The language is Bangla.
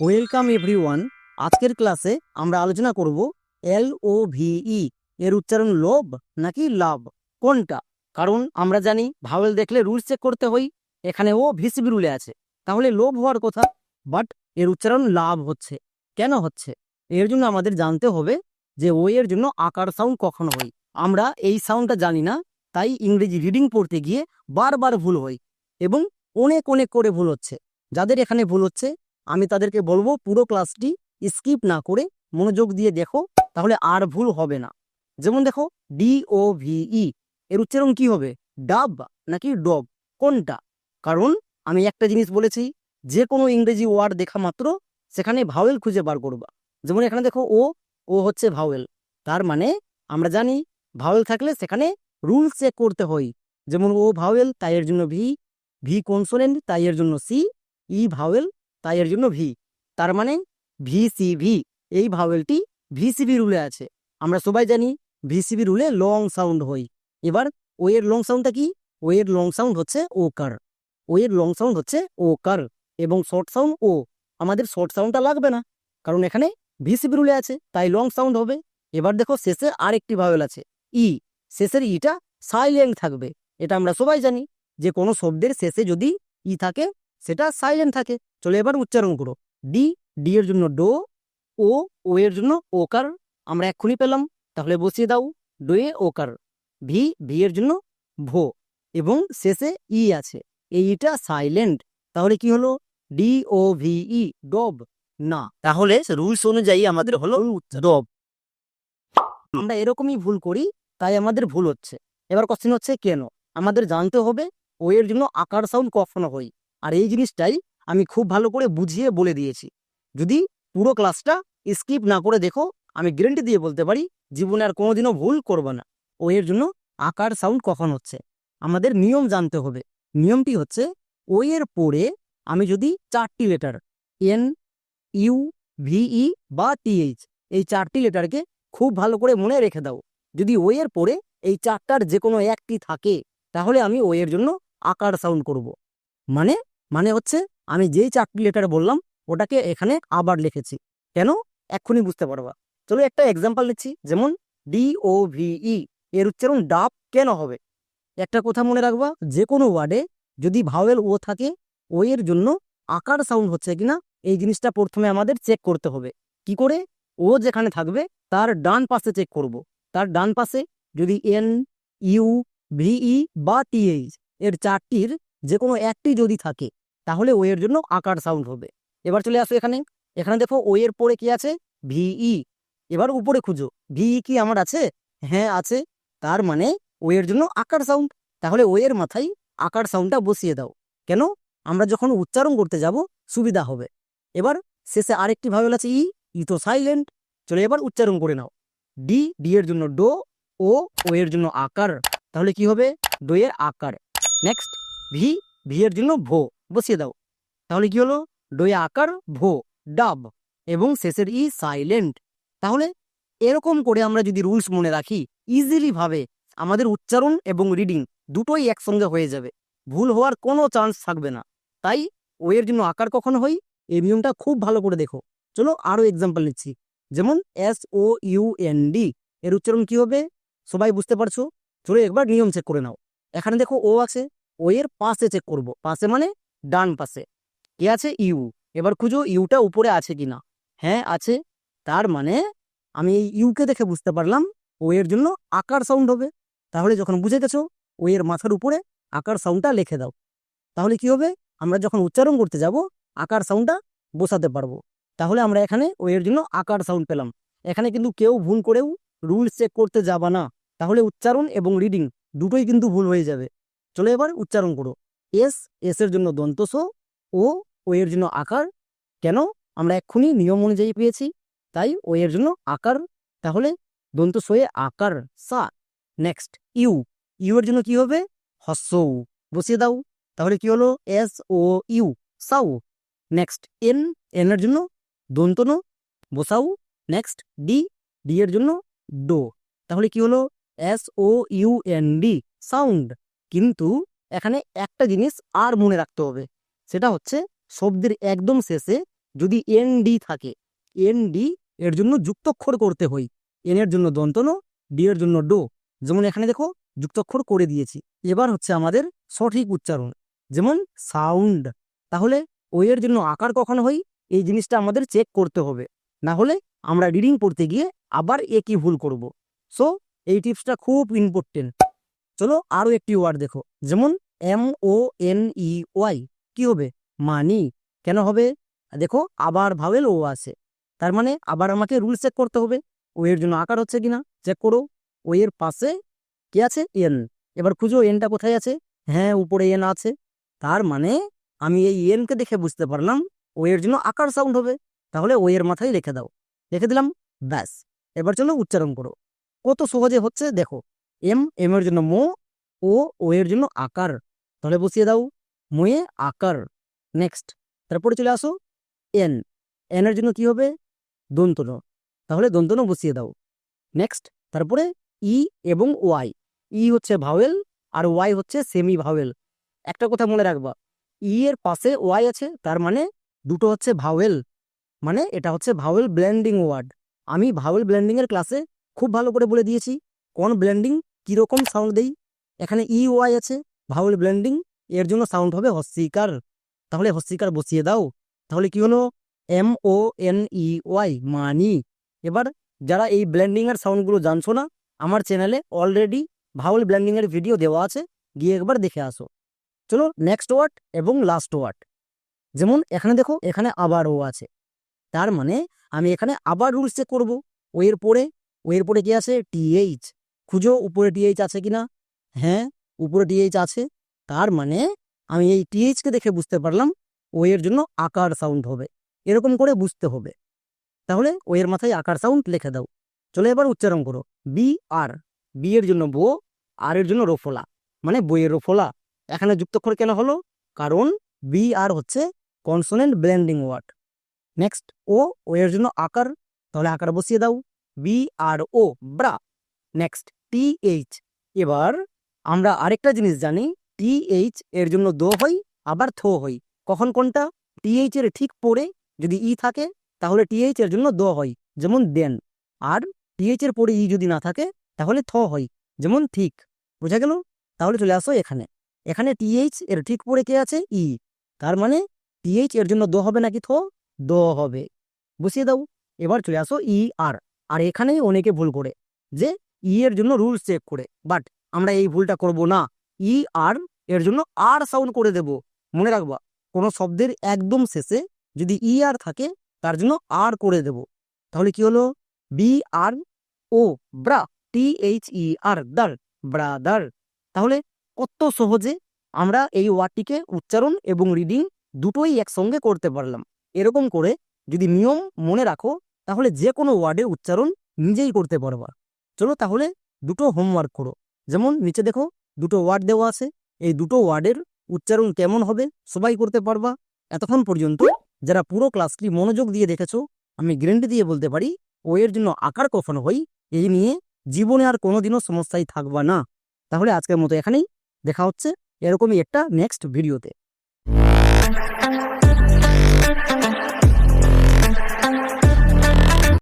ওয়েলকাম এভরিওয়ান আজকের ক্লাসে আমরা আলোচনা করব এল ও ভিই এর উচ্চারণ লোভ নাকি লাভ? কোনটা? কারণ আমরা জানি ভাওয়েল দেখলে রুলস চেক করতে হই এখানে ও ভিসিবি রুলে আছে। তাহলে লোভ হওয়ার কথা বাট এর উচ্চারণ লাভ হচ্ছে। কেন হচ্ছে? এর জন্য আমাদের জানতে হবে যে ও এর জন্য আকার সাউন্ড কখন হয়। আমরা এই সাউন্ডটা জানি না, তাই ইংরেজি রিডিং পড়তে গিয়ে বারবার ভুল হই এবং অনেক অনেক করে ভুল হচ্ছে। যাদের এখানে ভুল হচ্ছে আমি তাদেরকে বলব পুরো ক্লাসটি স্কিপ না করে মনোযোগ দিয়ে দেখো, তাহলে আর ভুল হবে না। যেমন দেখো, ডি ও ভিই এর উচ্চারণ কি হবে? ডাব নাকি ডব কোনটা? কারণ আমি একটা জিনিস বলেছি যে কোনো ইংরেজি ওয়ার্ড দেখা মাত্র সেখানে ভাওয়েল খুঁজে বার করবা। যেমন এখানে দেখো, ও ও হচ্ছে ভাওয়েল। তার মানে আমরা জানি, ভাওয়েল থাকলে সেখানে রুলস চেক করতে হয়। যেমন ও ভাওয়েল, তাই এর জন্য ভি ভি কনসোনেন্ট, তাই এর জন্য সি, ই ভাওয়েল তাই এর জন্য ভি তার মানে ভিসিভি এই ভাওয়েলটি ভিসিবি রুলে আছে। আমরা সবাই জানি ভিসিবি রুলে লং সাউন্ড হয়। এবার ও এর লং সাউন্ডটা কি? ও এর লং সাউন্ড হচ্ছে ও কার ও এর লং সাউন্ড হচ্ছে ও কার এবং শর্ট সাউন্ড ও আমাদের শর্ট সাউন্ডটা লাগবে না, কারণ এখানে ভিসিবি রুলে আছে, তাই লং সাউন্ড হবে। এবার দেখো শেষে আরেকটি ভাওয়েল আছে ই শেষের ইটা সাইলেন্ট থাকবে। এটা আমরা সবাই জানি যে কোনো শব্দের শেষে যদি ই থাকে সেটা সাইলেন্ট থাকে। চলে এবার উচ্চারণ করো। ডি ডি এর জন্য ডো ও ও এর জন্য ওকার আমরা এক্ষুনি পেলাম। তাহলে বসিয়ে দাও। ডোয়ে ওকার ভি ভি এর জন্য ভো এবং শেষে ই আছে। এই ইটা সাইলেন্ট তাহলে কি হলো? ডি ও ভি ই ডব না। তাহলে রুলস অনুযায়ী আমাদের হলো ডব আমরা এরকমই ভুল করি তাই আমাদের ভুল হচ্ছে। এবার কোশ্চেন হচ্ছে কেন? আমাদের জানতে হবে ও এর জন্য আকার সাউন্ড কখনো হয়। আর এই জিনিসটাই আমি খুব ভালো করে বুঝিয়ে বলে দিয়েছি। যদি পুরো ক্লাসটা স্কিপ না করে দেখো, আমি গ্যারেন্টি দিয়ে বলতে পারি, জীবনে আর কোনোদিনও ভুল করবে না। ও এর জন্য আকার, সাউন্ড কখন হচ্ছে? আমাদের নিয়ম জানতে হবে। নিয়মটি হচ্ছে, ও এর পরে আমি যদি চারটি লেটার এন ইউ ভিই বা টিএইচ এই চারটি লেটারকে খুব ভালো করে মনে রেখে দাও। যদি ও এর পরে এই চারটার যে কোনো একটি থাকে, তাহলে আমি ও এর জন্য আকার, সাউন্ড করব। মানে মানে হচ্ছে আমি যেই চারটি লেটার বললাম, ওটাকে এখানে আবার লিখেছি। কেন? এক্ষুনি বুঝতে পারবা। চলো একটা এক্সাম্পল নিচ্ছি। যেমন ডি ও ভিই এর উচ্চারণ ডাব কেন হবে? একটা কথা মনে রাখবা যে কোনো ওয়ার্ডে যদি ভাওয়েল ও থাকে ও এর জন্য আকার সাউন্ড হচ্ছে কিনা, এই জিনিসটা প্রথমে আমাদের চেক করতে হবে। কি করে? ও যেখানে থাকবে, তার ডান পাশে চেক করব। তার ডান পাশে যদি এন ইউ ভিই বা টিএইচ এর চারটির যে কোনো একটি যদি থাকে তাহলে ও এর জন্য আকার সাউন্ড হবে। এবার চলে আসো এখানে। এখানে দেখো ও এর পরে কি আছে? ভিই এবার উপরে খুঁজো। ভিই কি আমার আছে? হ্যাঁ আছে। তার মানে ও এর জন্য আকার সাউন্ড তাহলে ও এর মাথায় আকার সাউন্ডটা বসিয়ে দাও। কেন? আমরা যখন উচ্চারণ করতে যাব, সুবিধা হবে। এবার শেষে আরেকটি ভাবেল আছে ই ই তো সাইলেন্ট চলে এবার উচ্চারণ করে নাও। ডি ডি এর জন্য ডো ও ও এর জন্য আকার। তাহলে কি হবে? ডো এর আকার। নেক্সট ভি ভি এর জন্য ভো। বসিয়ে দাও। তাহলে কি হলো? ডোয়ে আকার, ভো, ডাব এবং শেষের ই সাইলেন্ট তাহলে এরকম করে আমরা যদি রুলস মনে রাখি ইজিলি ভাবে আমাদের উচ্চারণ এবং রিডিং দুটোই একসঙ্গে হয়ে যাবে। ভুল হওয়ার কোনো চান্স থাকবে না। তাই ও এর জন্য আকার কখনো হই এই নিয়মটা খুব ভালো করে দেখো। চলো আরও এক্সাম্পল নিচ্ছি। যেমন S O U N D এর উচ্চারণ কি হবে? সবাই বুঝতে পারছ? চলো একবার নিয়ম চেক করে নাও। এখানে দেখো ও আছে। ও এর পাশে চেক করব। পাশে মানে ডান পাশে। কি আছে? ইউ। এবার খুঁজো ইউটা উপরে আছে কি না হ্যাঁ আছে। তার মানে আমি এই ইউকে দেখে বুঝতে পারলাম ও এর জন্য আকার সাউন্ড হবে। তাহলে যখন বুঝে গেছো ও এর মাথার উপরে আকার সাউন্ডটা লিখে দাও। তাহলে কি হবে? আমরা যখন উচ্চারণ করতে যাব, আকার সাউন্ডটা বসাতে পারব। তাহলে আমরা এখানে ও এর জন্য আকার সাউন্ড পেলাম। এখানে কিন্তু কেউ ভুল করেও রুলস চেক করতে যাবা না। তাহলে উচ্চারণ এবং রিডিং দুটোই কিন্তু ভুল হয়ে যাবে। চলো এবার উচ্চারণ করো। এস এস এর জন্য দন্তস ও ও এর জন্য আকার। কেন? আমরা এক্ষুনি নিয়ম অনুযায়ী পেয়েছি, তাই ও এর জন্য আকার। তাহলে দন্ত সয়ে আকার সা নেক্সট ইউ। ইউ এর জন্য কি হবে? হস্যৌ বসিয়ে দাও। তাহলে কি হলো? এস ও ইউ সাউ নেক্সট এন। এন এর জন্য দন্তন, বসাও। Next D. ডি এর জন্য ডো। তাহলে কি হলো? S O U N D, sound. কিন্তু এখানে একটা জিনিস আর মনে রাখতে হবে। সেটা হচ্ছে শব্দের একদম শেষে যদি এন ডি থাকে এন ডি এর জন্য যুক্তক্ষর করতে হয়। এন এর জন্য দন্তন ডি এর জন্য ডো। যেমন এখানে দেখো, যুক্তক্ষর করে দিয়েছি। এবার হচ্ছে আমাদের সঠিক উচ্চারণ, যেমন সাউন্ড তাহলে ও এর জন্য আকার কখন হয়? এই জিনিসটা আমাদের চেক করতে হবে। না হলে আমরা রিডিং পড়তে গিয়ে আবার একই ভুল করব। সো এই টিপসটা খুব ইম্পর্টেন্ট চলো আরও একটি ওয়ার্ড দেখো। যেমন M O N E Y কি হবে? মানি কেন হবে? দেখো, আবার ভাবেল ও আছে। তার মানে আবার আমাকে রুল চেক করতে হবে। ও এর জন্য আকার হচ্ছে কিনা? চেক করো। ও এর পাশে কি আছে? এন এবার খুঁজো এনটা কোথায় আছে? হ্যাঁ উপরে এন আছে। তার মানে আমি এই এনকে দেখে বুঝতে পারলাম ও এর জন্য আকার সাউন্ড হবে। তাহলে ও এর মাথায় রেখে দাও। রেখে দিলাম, ব্যাস। এবার চলো উচ্চারণ করো। কত সহজে হচ্ছে দেখো। এম এম এর জন্য মো ও ও এর জন্য আকার। তাহলে বসিয়ে দাও, মোয়ে আকার। নেক্সট তারপরে চলে আসো এন এন এর জন্য কি হবে? দন্তন। তাহলে দন্তন বসিয়ে দাও। নেক্সট তারপরে ই এবং ওয়াই ই হচ্ছে ভাওয়েল আর ওয়াই হচ্ছে সেমি ভাওয়েল একটা কথা মনে রাখবা ই এর পাশে ওয়াই আছে, তার মানে দুটো হচ্ছে ভাওয়েল মানে এটা হচ্ছে ভাওয়েল ব্ল্যান্ডিং ওয়ার্ড আমি ভাওয়েল ব্লেন্ডিং এর ক্লাসে খুব ভালো করে বলে দিয়েছি, কোন ব্লেন্ডিং কীরকম সাউন্ড দেই? এখানে ই ওয়াই আছে ভাউল ব্লেন্ডিং এর জন্য সাউন্ড হবে হস্যিকার তাহলে হস্যিকার বসিয়ে দাও। তাহলে কি হলো? M O N E Y money. এবার যারা এই ব্লেন্ডিং এর সাউন্ডগুলো জানছো না, আমার চ্যানেলে অলরেডি ভাউল ব্লেন্ডিং এর ভিডিও দেওয়া আছে, গিয়ে একবার দেখে আসো। চলো নেক্সট ওয়ার্ড এবং লাস্ট ওয়ার্ড যেমন এখানে দেখো, এখানে আবার ও আছে। তার মানে আমি এখানে আবার রুলস চেক করব। ও এর পরে ওয়ের পরে কি আছে? টিএইচ খুঁজো, উপরে টিএইচ আছে কিনা? হ্যাঁ উপরে টিএইচ আছে। তার মানে আমি এই টিএইচকে দেখে বুঝতে পারলাম ও এর জন্য আকার সাউন্ড হবে। এরকম করে বুঝতে হবে। তাহলে ও এর মাথায় আকার সাউন্ড লিখে দাও। চলে এবার উচ্চারণ করো। বি আর বি এর জন্য বো আর এর জন্য রোফলা। মানে বইয়ের রোফলা। এখানে যুক্তক্ষর কেন হলো? কারণ বি আর হচ্ছে consonant blending word next O O এর জন্য আকার। তাহলে আকার বসিয়ে দাও। বি আর ও ব্রা নেক্সট টি এইচ এবার আমরা আরেকটা জিনিস জানি টি এইচ এর জন্য দো হই আবার থো হই কখন কোনটা? টি এইচ এর ঠিক পরে যদি ই থাকে, তাহলে টিএইচ এর জন্য দো হয়, যেমন দেন। আর টিএইচ এর পরে ই যদি না থাকে, তাহলে থ হয়, যেমন ঠিক। বোঝা গেল? তাহলে চলে আসো এখানে। এখানে টিএইচ এর ঠিক পরে কে আছে? ই তার মানে টিএইচ এর জন্য দো হবে নাকি থো? দ হবে। বুঝিয়ে দাও। এবার চলে আসো ই আর আর এখানেই অনেকে ভুল করে, যে ই এর জন্য রুলস চেক করে। বাট আমরা এই ভুলটা করব না। ই আর এর জন্য আর সাউন্ড করে দেব। মনে রাখবা, কোনো শব্দের একদম শেষে যদি ই আর থাকে, তার জন্য আর করে দেব। তাহলে কি হলো? বি আর ও ব্রা টি এইচ ই আর দার ব্রাদার তাহলে কত সহজে আমরা এই ওয়ার্ডটিকে উচ্চারণ এবং রিডিং দুটোই একসঙ্গে করতে পারলাম। এরকম করে যদি নিয়ম মনে রাখো, তাহলে যে কোনো ওয়ার্ডের উচ্চারণ নিজেই করতে পারবা। চলো তাহলে দুটো হোমওয়ার্ক করো। যেমন নিচে দেখো, দুটো ওয়ার্ড দেওয়া আছে। এই দুটো ওয়ার্ডের উচ্চারণ কেমন হবে সবাই করতে পারবা। এতক্ষণ পর্যন্ত যারা পুরো ক্লাসটি মনোযোগ দিয়ে দেখেছ, আমি গ্যারেন্টি দিয়ে বলতে পারি ও এর জন্য আকার কখন হই এই নিয়ে জীবনে আর কোনোদিনও সমস্যায় থাকবা না। তাহলে আজকের মতো এখানেই। দেখা হচ্ছে এরকমই একটা নেক্সট ভিডিওতে